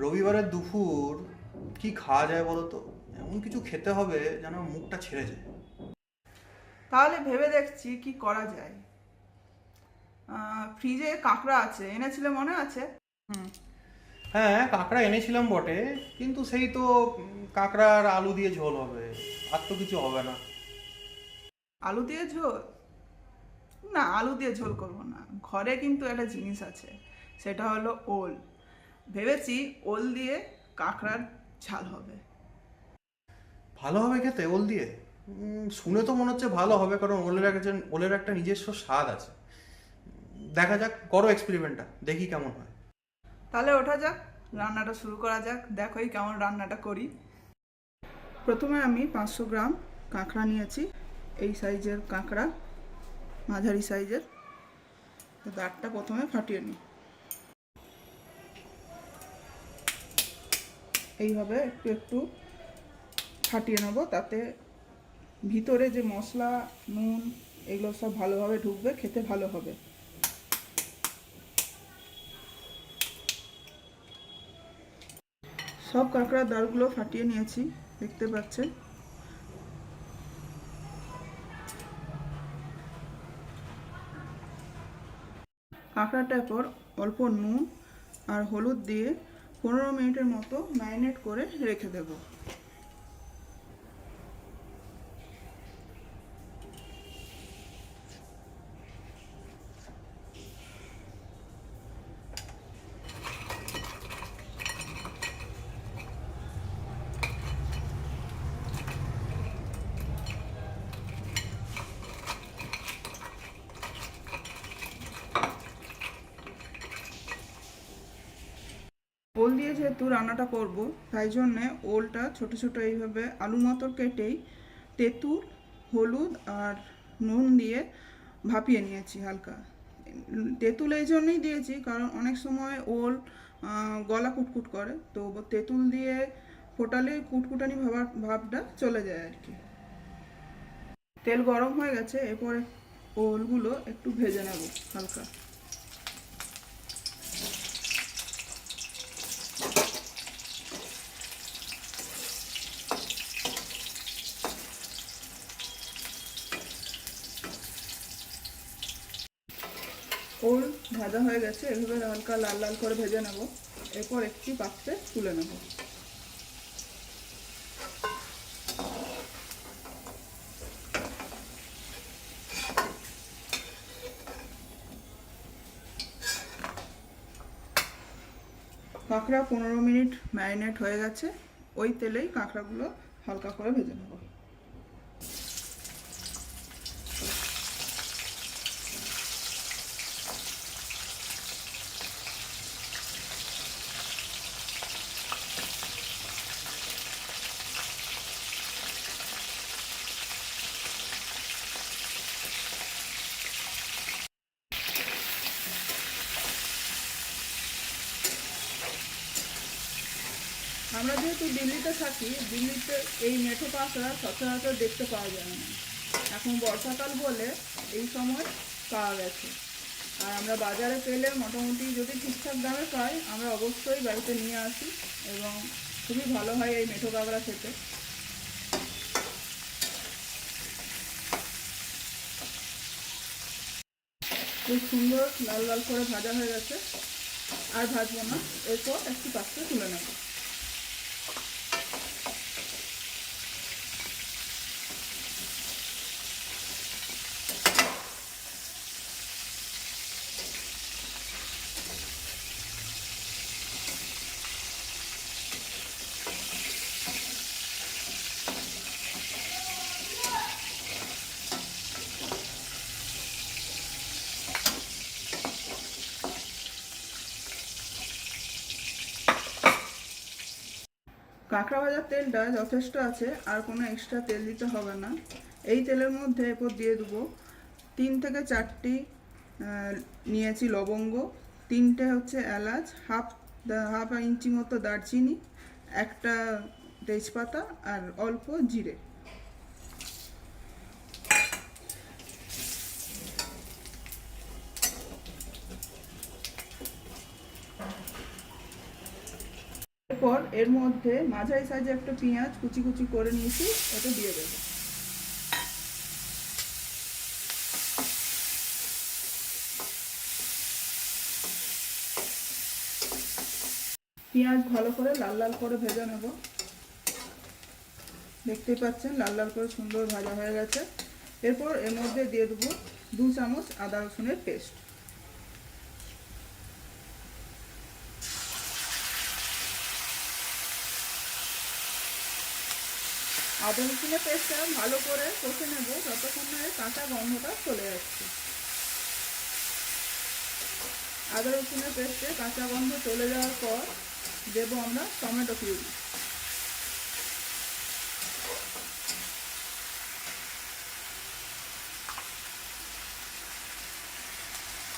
রবিবারের দুপুর কি খাওয়া যায় বলো তো? এমন কিছু খেতে হবে যেন মুখটা ছেড়ে যায়। তাহলে ভেবে দেখছি কি করা যায়। ফ্রিজে কাঁকড়া আছে এনেছিলে মনে আছে? হ্যাঁ কাঁকড়া এনেছিলাম বটে কিন্তু সেই তো কাঁকড়ার আলু দিয়ে ঝোল হবে আর তো কিছু হবে না। আলু দিয়ে ঝোল? না আলু দিয়ে ঝোল করব না। ঘরে কিন্তু একটা জিনিস আছে সেটা হলো ওল। ভেবেছি ওল দিয়ে কাঁকড়ার ঝাল হবে। ভালো হবে খেতে ওল দিয়ে? শুনে তো মনে হচ্ছে ভালো হবে কারণ ওলের একজন ওলের একটা নিজস্ব স্বাদ আছে। দেখা যাক করো এক্সপেরিমেন্টটা দেখি কেমন হয়। তাহলে ওঠা যাক রান্নাটা শুরু করা যাক দেখোই কেমন রান্নাটা করি। প্রথমে আমি পাঁচশো গ্রাম কাঁকড়া নিয়েছি এই সাইজের কাঁকড়া মাঝারি সাইজের। তো দাঁতটা প্রথমে ফাটিয়ে নিই। এইভাবে একটু একটু ফাটিয়ে নেব। তাতে ভিতরে যে মশলা, নুন, এগুলো সব ভালোভাবে ঢুকবে, খেতে ভালো হবে। সব কাঁকড়ার দাঁড়গুলো ফাটিয়ে নিয়েছি, দেখতে পাচ্ছেন। কাঁকড়াটার পর অল্প নুন আর হলুদ দিয়ে পনেরো মিনিটের মতো ম্যারিনেট করে রেখে দেব। ওল দিয়ে যেহেতু রান্নাটা করব, তাই জন্যে ওলটা ছোট ছোট এইভাবে আলু মতো কেটেই তেঁতুল, হলুদ আর নুন দিয়ে ভাপিয়ে নিয়েছি হালকা। তেঁতুল এই জন্যই দিয়েছি কারণ অনেক সময় ওল গলা কুটকুট করে, তো তেঁতুল দিয়ে ফোটালে কুটকুটানি ভাবার ভাবটা চলে যায় আর কি। তেল গরম হয়ে গেছে, এরপরে ওলগুলো একটু ভেজে নেব হালকা ওল ভাজা হয়ে গেছে, এভাবে হালকা লাল লাল করে ভেজে নেব। এরপর একটি পাত্রে তুলে নেব। কাঁকড়া পনেরো মিনিট ম্যারিনেট হয়ে গেছে। ওই তেলেই কাঁকড়াগুলো হালকা করে ভেজে নেব। আমরা যেহেতু দিল্লিতে থাকি, দিল্লিতে এই মেঠো কাঁকড়া সচরাচর দেখতে পাওয়া যায় না। এখন বর্ষাকাল বলে এই সময় পাওয়া গেছে। আর আমরা বাজারে পেলে মোটামুটি যদি ঠিকঠাক দামে পাই, আমরা অবশ্যই বাড়িতে নিয়ে আসি এবং খুবই ভালো হয় এই মেঠো কাঁকড়া খেতে। খুব সুন্দর লাল লাল করে ভাজা হয়ে গেছে। আর ভাজবো না, এরপর একটি পাত্রে তুলে নেব। কাঁকড়া ভাজার তেলটা যথেষ্ট আছে, আর কোনো এক্সট্রা তেল দিতে হবে না। এই তেলের মধ্যে এরপর দিয়ে দেবো তিন থেকে চারটি নিয়েছি লবঙ্গ, তিনটে হচ্ছে এলাচ, হাফ হাফ ইঞ্চি মতো দারচিনি, একটা তেজপাতা আর অল্প জিরে। এরপর এর মধ্যে মাঝারি সাইজে একটা পেঁয়াজ কুচি কুচি করে নিয়েছি, ওটা দিয়ে দেবো। পেঁয়াজ ভালো করে লাল লাল করে ভেজে নেব। দেখতেই পাচ্ছেন, লাল লাল করে সুন্দর ভাজা হয়ে গেছে। এরপর এর মধ্যে দিয়ে দেবো দু চামচ আদা রসুনের পেস্ট। আদা রসুনের পেস্টটা ভালো করে কষে নেব যতক্ষণ না কাঁচা গন্ধটা চলে যাচ্ছে আদা রসুনের পেস্টে কাঁচা গন্ধ চলে যাওয়ার পর দেবো আমরা টমেটো পিউরি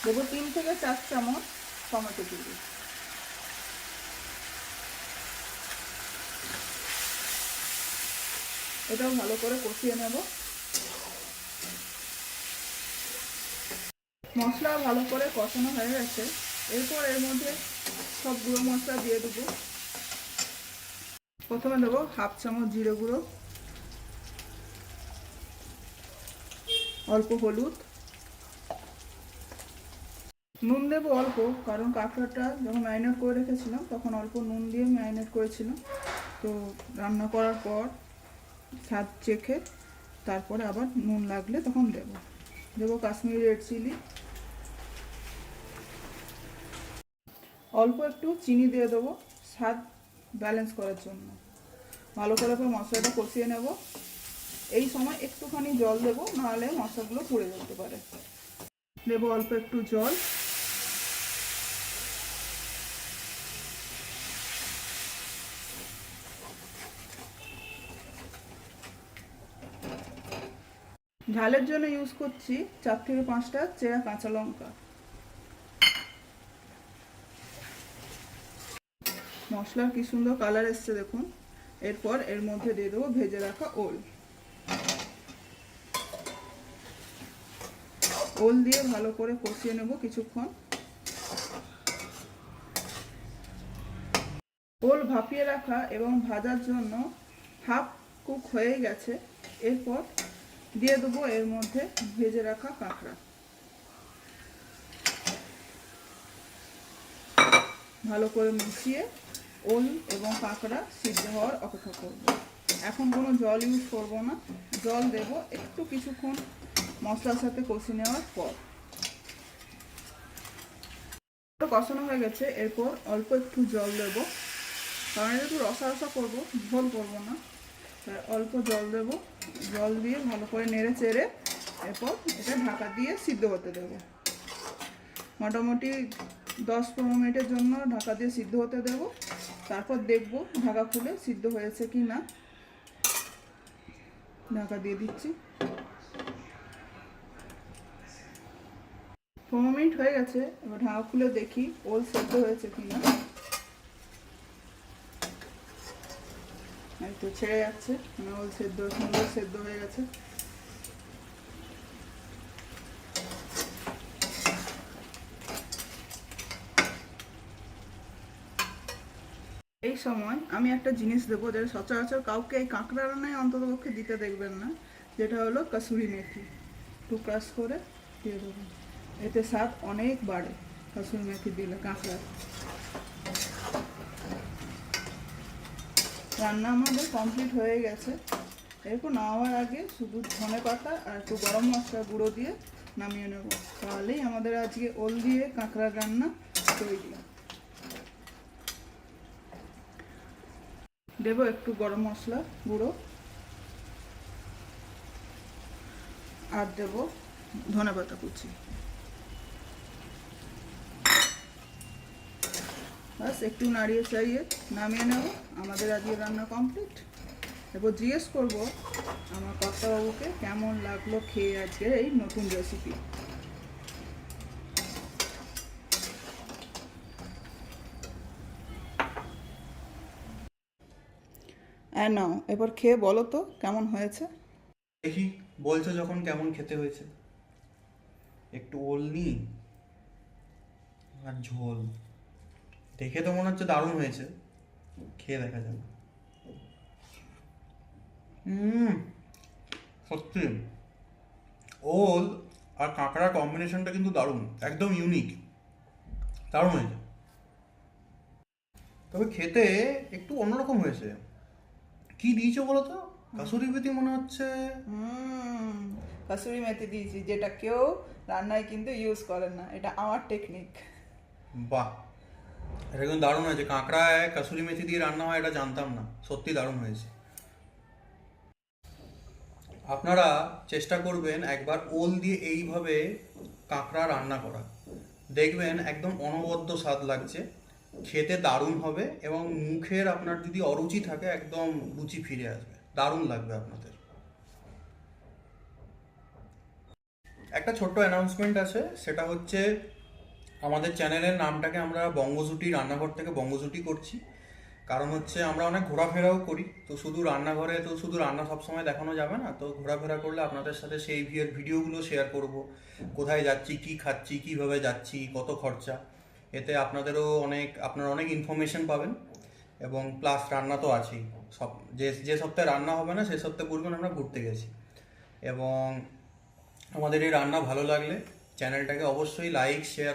দেবো তিন থেকে চার চামচ টমেটো পিউরি এটাও ভালো করে কষিয়ে নেব। মশলা ভালো করে কষানো হয়ে গেছে। এরপর এর মধ্যে সব গুঁড়ো মশলা দিয়ে দেবো। প্রথমে দেবো হাফ চামচ জিরে গুঁড়ো, অল্প হলুদ। নুন দেবো অল্প, কারণ কাঁকড়াটা যখন ম্যারিনেট করে রেখেছিলাম, তখন অল্প নুন দিয়ে ম্যারিনেট করেছিলাম। তো রান্না করার পর স্বাদ চেখে তারপরে আবার নুন লাগলে তখন দেব। দেবো কাশ্মীরি রেড চিলি। অল্প একটু চিনি দিয়ে দেবো স্বাদ ব্যালেন্স করার জন্য। ভালো করে করে মশলাটা কষিয়ে নেব। এই সময় একটুখানি জল দেবো, নাহলে মশলাগুলো পুড়ে যেতে পারে। দেবো অল্প একটু জল। ঝালের জন্য ইউজ করছি চার থেকে পাঁচটা চেরা কাঁচা লঙ্কা। মশলার কি সুন্দর কালার এসছে দেখুন। এরপর এর মধ্যে দিয়ে দেবো ভেজে রাখা ওল। ওল দিয়ে ভালো করে কষিয়ে নেব কিছুক্ষণ। ওল ভাপিয়ে রাখা এবং ভাজার জন্য হাফ কুক হয়ে গেছে। এরপর দিয়ে দেবো এর মধ্যে ভেজে রাখা কাঁকড়া। ভালো করে মিশিয়ে ওল এবং কাঁকড়া সিদ্ধ হওয়ার অপেক্ষা করব। এখন কোনো জল ইউজ করব না। জল দেব একটু কিছুক্ষণ মশলার সাথে কষে নেওয়ার পর। কষানো হয়ে গেছে। এরপর অল্প একটু জল দেব। কারণ একটু রসা রসা করব, ঝোল করব না। অল্প জল দেব। জল দিয়ে ভালো করে নেড়ে চেড়ে এরপর এটা ঢাকা দিয়ে সিদ্ধ হতে দেব। মোটামুটি দশ পনেরো মিনিটের জন্য ঢাকা দিয়ে সিদ্ধ হতে দেব। তারপর দেখব ঢাকা খুলে সিদ্ধ হয়েছে কি না। ঢাকা দিয়ে দিচ্ছি। পনেরো মিনিট হয়ে গেছে। এবার ঢাকা খুলে দেখি ওল সেদ্ধ হয়েছে কি না এই তো ছেড়ে যাচ্ছে। মানে ওল সেদ্ধ, সুন্দর সেদ্ধ হয়ে গেছে। এই সময় আমি একটা জিনিস দেবো যেটা সচরাচর কাউকে এই কাঁকড়া রান্নায় অন্ততপক্ষে দিতে দেখবেন না, যেটা হলো কাসুরি মেথি। একটু ক্রাশ করে দিয়ে দেবো। এতে স্বাদ অনেক বাড়ে কাসুরি মেথি দিলে, কাঁকড়ার। রান্না আমাদের কমপ্লিট হয়ে গেছে। এরপর নামার আগে শুধু ধনে পাতা আর একটু গরম মশলা গুঁড়ো দিয়ে নামিয়ে নেব। তাহলেই আমাদের আজকে ওল দিয়ে কাঁকড়ার রান্না তৈরি। দেবো একটু গরম মশলা গুঁড়ো। আর দেবো ধনে পাতা কুচি। বাস, একটু নাড়িয়ে চাড়িয়ে নামিয়ে নেব। আমাদের আজকে রান্না কমপ্লিট এরপর জিজ্ঞেস করব আমার কর্তাবাবুকে কেমন লাগল খেয়ে আজকে এই নতুন রেসিপি হ্যাঁ নাও এবার খেয়ে বলো তো কেমন হয়েছে? দেখি, বলছো যখন কেমন খেতে হয়েছে। একটু ওল আর ঝোল। দেখে তো মনে হচ্ছে দারুণ হয়েছে। খেয়ে দেখা যাবে হুম সত্যি। ওল আর কাঁকড়ার কম্বিনেশনটা কিন্তু দারুণ একদম ইউনিক দারুণ হয়েছে। তবে খেতে একটু অন্যরকম হয়েছে। কি দিয়েছ বলো তো? কাসুরি মেথি মনে হচ্ছে। হুম কাসুরি মেথি দিয়েছি যেটা কেউ রান্নায় কিন্তু ইউজ করে না। এটা আমার টেকনিক বাহ। এটা কিন্তু দারুণ হয়েছে। কাঁকড়ায় কাসুরি মেথি দিয়ে রান্না হয়, এটা জানতাম না। সত্যি দারুণ হয়েছে। আপনারা চেষ্টা করবেন একবার ওল দিয়ে এইভাবে কাঁকড়া রান্না করা। দেখবেন একদম অনবদ্য স্বাদ লাগছে। খেতে দারুণ হবে এবং মুখের আপনার যদি অরুচি থাকে, একদম রুচি ফিরে আসবে। দারুণ লাগবে আপনাদের। একটা ছোট্ট অ্যানাউন্সমেন্ট আছে, সেটা হচ্ছে আমাদের চ্যানেলের নামটাকে আমরা বঙ্গজুটি রান্নাঘর থেকে বঙ্গজুটি করছি। কারণ হচ্ছে আমরা অনেক ঘোরাফেরাও করি। তো শুধু রান্নাঘরে, তো শুধু রান্না সবসময় দেখানো যাবে না। তো ঘোরাফেরা করলে আপনাদের সাথে সেই ভিয়ের ভিডিওগুলো শেয়ার করব। কোথায় যাচ্ছি, কি খাচ্ছি, কীভাবে যাচ্ছি, কত খরচা। এতে আপনাদেরও অনেক, আপনারা অনেক ইনফরমেশন পাবেন। এবং প্লাস রান্না তো আছেই। সব, যে যে সপ্তাহে রান্না হবে না, সে সপ্তাহে বলবেন আমরা ঘুরতে গেছি। এবং আমাদের এই রান্না ভালো লাগলে চ্যানেলটাকে অবশ্যই লাইক শেয়ার